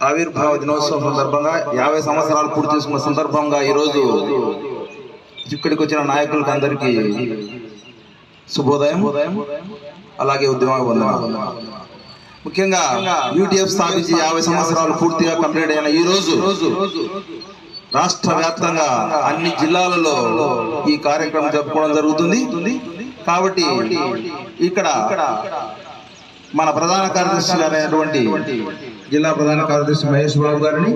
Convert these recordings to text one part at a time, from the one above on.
ఆవిర్భావ దినోత్సవం సందర్భంగా యాభై సంవత్సరాలు పూర్తి చేసుకున్న సందర్భంగా ఈరోజు ఇక్కడికి వచ్చిన నాయకులకు అందరికీ శుభోదయం అలాగే ఉద్యమ ముఖ్యంగా యూటీఎఫ్ స్థాపించి యాభై సంవత్సరాలు పూర్తిగా కంప్లీట్ అయిన ఈ రోజు రాష్ట్ర వ్యాప్తంగా అన్ని జిల్లాలలో ఈ కార్యక్రమం జరుపుకోవడం జరుగుతుంది. కాబట్టి ఇక్కడ మన ప్రధాన కార్యదర్శి గారైనటువంటి జిల్లా ప్రధాన కార్యదర్శి మహేష్ బాబు గారిని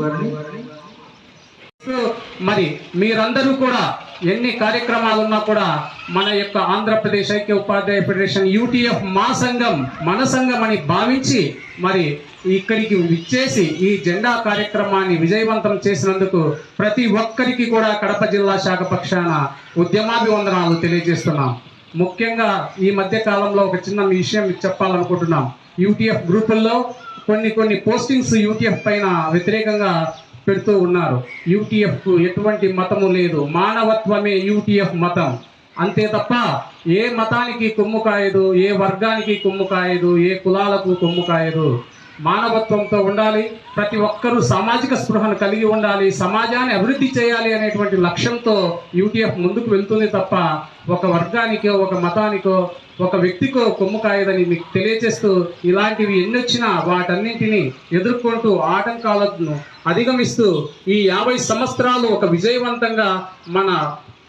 మరి మీరందరూ కూడా ఎన్ని కార్యక్రమాలు ఉన్నా కూడా మన యొక్క ఆంధ్రప్రదేశ్ ఐక్య ఉపాధ్యాయ ఫెడరేషన్ యూటీఎఫ్ మా సంఘం మన సంఘం అని భావించి మరి ఇక్కడికి విచ్చేసి ఈ జెండా కార్యక్రమాన్ని విజయవంతం చేసినందుకు ప్రతి ఒక్కరికి కూడా కడప జిల్లా శాఖ పక్షాన ఉద్యమాభివందనాలు తెలియజేస్తున్నాం. ముఖ్యంగా ఈ మధ్య కాలంలో ఒక చిన్న విషయం చెప్పాలనుకుంటున్నాం. యూటీఎఫ్ గ్రూపుల్లో కొన్ని కొన్ని పోస్టింగ్స్ యూటీఎఫ్ పైన వ్యతిరేకంగా పెడుతూ ఉన్నారు. యూటీఎఫ్ ఎటువంటి మతము లేదు. మానవత్వమే యూటీఎఫ్ మతం. అంతే తప్ప ఏ మతానికి కొమ్ము కాయదు ఏ వర్గానికి కొమ్ము కాయదు ఏ కులాలకు కొమ్ము కాయదు మానవత్వంతో ఉండాలి ప్రతి ఒక్కరూ సామాజిక స్పృహను కలిగి ఉండాలి సమాజాన్ని అభివృద్ధి చేయాలి అనేటువంటి లక్ష్యంతో యూటీఎఫ్ ముందుకు వెళ్తుంది తప్ప ఒక వర్గానికో ఒక మతానికో ఒక వ్యక్తికో కొమ్ము కాయదని మీకు తెలియజేస్తూ ఇలాంటివి ఎన్ని వచ్చినా వాటన్నింటినీ ఎదుర్కొంటూ ఆటంకాలను అధిగమిస్తూ ఈ యాభై సంవత్సరాలు ఒక విజయవంతంగా మన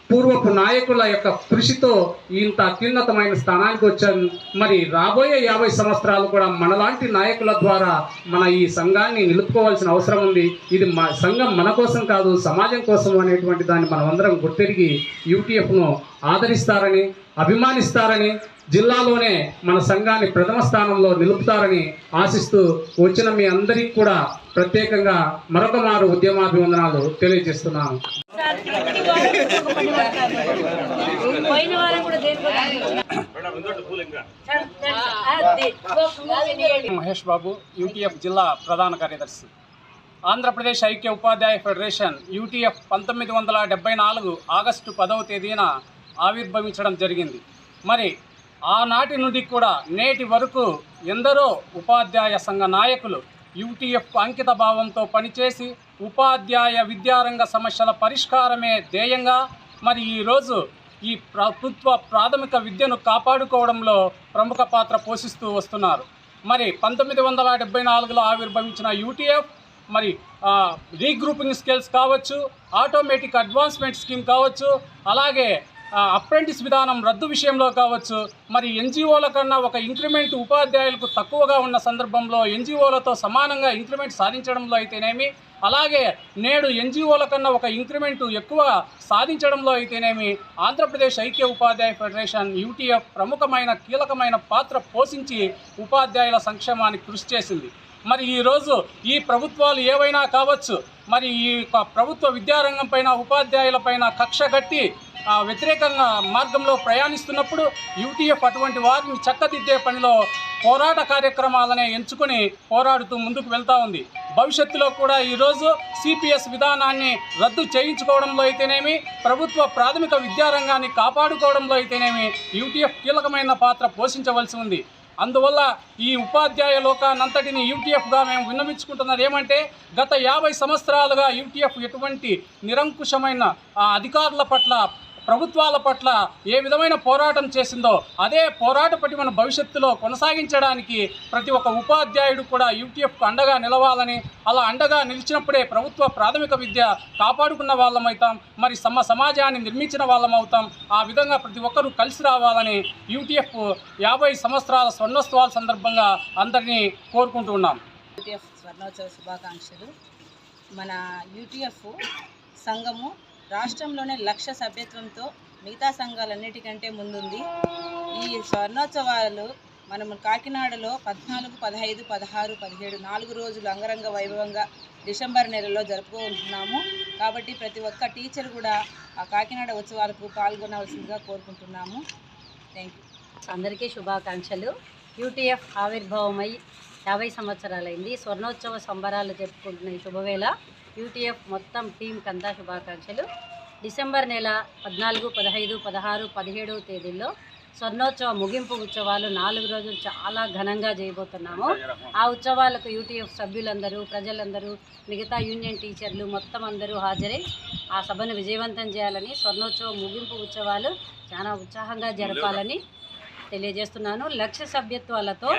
పూర్వపు నాయకుల యొక్క కృషితో ఇంత అత్యున్నతమైన స్థానానికి వచ్చాను మరి రాబోయే యాభై సంవత్సరాలు కూడా మనలాంటి నాయకుల ద్వారా మన ఈ సంఘాన్ని నిలుపుకోవాల్సిన అవసరం ఉంది. ఇది మా సంఘం మన కోసం కాదు సమాజం కోసం అనేటువంటి దాన్ని మనం అందరం గుర్తెరిగి యూటీఎఫ్ను ఆదరిస్తారని అభిమానిస్తారని జిల్లాలోనే మన సంఘాన్ని ప్రథమ స్థానంలో నిలుపుతారని ఆశిస్తూ వచ్చిన మీ అందరికీ కూడా ప్రత్యేకంగా మరొక మారు ఉద్యమాభివందనాలు తెలియజేస్తున్నాను పోయిన వారం కూడా మహేష్ బాబు యూటీఎఫ్ జిల్లా ప్రధాన కార్యదర్శి. ఆంధ్రప్రదేశ్ ఐక్య ఉపాధ్యాయ ఫెడరేషన్ యూటీఎఫ్ పంతొమ్మిది వందల డెబ్బై నాలుగు ఆగస్టు పదవ తేదీన ఆవిర్భవించడం జరిగింది. మరి ఆనాటి నుండి కూడా నేటి వరకు ఎందరో ఉపాధ్యాయ సంఘ నాయకులు యూటీఎఫ్ అంకిత భావంతో పనిచేసి ఉపాధ్యాయ విద్యారంగ సమస్యల పరిష్కారమే ధ్యేయంగా మరి ఈరోజు ఈ ప్రభుత్వ ప్రాథమిక విద్యను కాపాడుకోవడంలో ప్రముఖ పాత్ర పోషిస్తూ వస్తున్నారు. మరి పంతొమ్మిది వందల డెబ్బై నాలుగులో ఆవిర్భవించిన యూటీఎఫ్ మరి రీగ్రూపింగ్ స్కిల్స్ కావచ్చు ఆటోమేటిక్ అడ్వాన్స్మెంట్ స్కీమ్ కావచ్చు అలాగే అప్రెంటిస్ విధానం రద్దు విషయంలో కావచ్చు మరి ఎన్జిఓల కన్నా ఒక ఇంక్రిమెంట్ ఉపాధ్యాయులకు తక్కువగా ఉన్న సందర్భంలో ఎన్జిఓలతో సమానంగా ఇంక్రిమెంట్ సాధించడంలో అయితేనేమి అలాగే నేడు ఎన్జిఓల కన్నా ఒక ఇంక్రిమెంట్ ఎక్కువ సాధించడంలో అయితేనేమి ఆంధ్రప్రదేశ్ ఐక్య ఉపాధ్యాయ ఫెడరేషన్ యూటీఎఫ్ ప్రముఖమైన కీలకమైన పాత్ర పోషించి ఉపాధ్యాయుల సంక్షేమానికి కృషి చేసింది. మరి ఈరోజు ఈ ప్రభుత్వాలు ఏవైనా కావచ్చు మరి ఈ ప్రభుత్వ విద్యారంగం పైన ఉపాధ్యాయుల పైన కక్ష కట్టి వ్యతిరేకంగా మార్గంలో ప్రయాణిస్తున్నప్పుడు యూటీఎఫ్ అటువంటి వారిని చక్కదిద్దే పనిలో పోరాట కార్యక్రమాలనే ఎంచుకొని పోరాడుతూ ముందుకు వెళ్తా ఉంది. భవిష్యత్తులో కూడా ఈరోజు సిపిఎస్ విధానాన్ని రద్దు చేయించుకోవడంలో అయితేనేమి ప్రభుత్వ ప్రాథమిక విద్యారంగాన్ని కాపాడుకోవడంలో అయితేనేమి యూటీఎఫ్ కీలకమైన పాత్ర పోషించవలసి ఉంది. అందువల్ల ఈ ఉపాధ్యాయ లోకానంతటిని యూటీఎఫ్గా మేము విన్నవించుకుంటున్నది ఏమంటే గత యాభై సంవత్సరాలుగా యూటీఎఫ్ ఎటువంటి నిరంకుశమైన అధికారుల పట్ల ప్రభుత్వాల పట్ల ఏ విధమైన పోరాటం చేసిందో అదే పోరాట పటిమను భవిష్యత్తులో కొనసాగించడానికి ప్రతి ఒక్క ఉపాధ్యాయుడు కూడా యూటీఎఫ్కు అండగా నిలవాలని అలా అండగా నిలిచినప్పుడే ప్రభుత్వ ప్రాథమిక విద్య కాపాడుకున్న వాళ్ళం అవుతాం మరి సమ సమాజాన్ని నిర్మించిన వాళ్ళం అవుతాం ఆ విధంగా ప్రతి ఒక్కరూ కలిసి రావాలని యూటీఎఫ్ యాభై సంవత్సరాల స్వర్ణోత్సవాల సందర్భంగా అందరినీ కోరుకుంటున్నాం యూటీఎఫ్ స్వర్ణోత్సవ శుభాకాంక్షలు. మన యూటీఎఫ్ సంఘము రాష్ట్రంలోనే లక్ష సభ్యత్వంతో మిగతా సంఘాలన్నిటికంటే ముందుంది. ఈ స్వర్ణోత్సవాలు మనం కాకినాడలో పద్నాలుగు పదహైదు పదహారు పదిహేడు నాలుగు రోజులు అంగరంగ వైభవంగా డిసెంబర్ నెలలో జరుపుకుంటున్నాము కాబట్టి ప్రతి ఒక్క టీచర్ కూడా ఆ కాకినాడ ఉత్సవాలకు పాల్గొనవలసిందిగా కోరుకుంటున్నాము. థ్యాంక్ యూ అందరికీ శుభాకాంక్షలు. యూటీఎఫ్ ఆవిర్భావమై యాభై సంవత్సరాలైంది. స్వర్ణోత్సవ సంబరాలు జరుపుకుంటున్న ఈ శుభవేళ యూటీఎఫ్ మొత్తం టీంకి అంతా శుభాకాంక్షలు. డిసెంబర్ నెల పద్నాలుగు పదహైదు పదహారు పదిహేడవ తేదీల్లో స్వర్ణోత్సవ ముగింపు ఉత్సవాలు నాలుగు రోజులు చాలా ఘనంగా చేయబోతున్నాము. ఆ ఉత్సవాలకు యూటీఎఫ్ సభ్యులందరూ ప్రజలందరూ మిగతా యూనియన్ టీచర్లు మొత్తం అందరూ హాజరై ఆ సభను విజయవంతం చేయాలని స్వర్ణోత్సవ ముగింపు ఉత్సవాలు చాలా ఉత్సాహంగా జరపాలని తెలియజేస్తున్నాను. లక్ష సభ్యత్వాలతో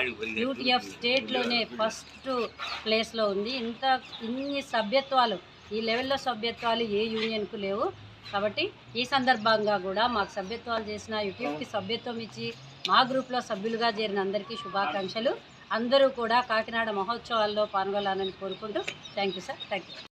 యూటీఎఫ్ స్టేట్లోనే ఫస్ట్ ప్లేస్లో ఉంది. ఇంత ఇన్ని సభ్యత్వాలు ఈ లెవెల్లో సభ్యత్వాలు ఏ యూనియన్కు లేవు. కాబట్టి ఈ సందర్భంగా కూడా మాకు సభ్యత్వాలు చేసిన యూటీఎఫ్కి సభ్యత్వం ఇచ్చి మా గ్రూప్లో సభ్యులుగా చేరిన అందరికీ శుభాకాంక్షలు. అందరూ కూడా కాకినాడ మహోత్సవాల్లో పాల్గొనాలని కోరుకుంటూ thank you sir. Thank you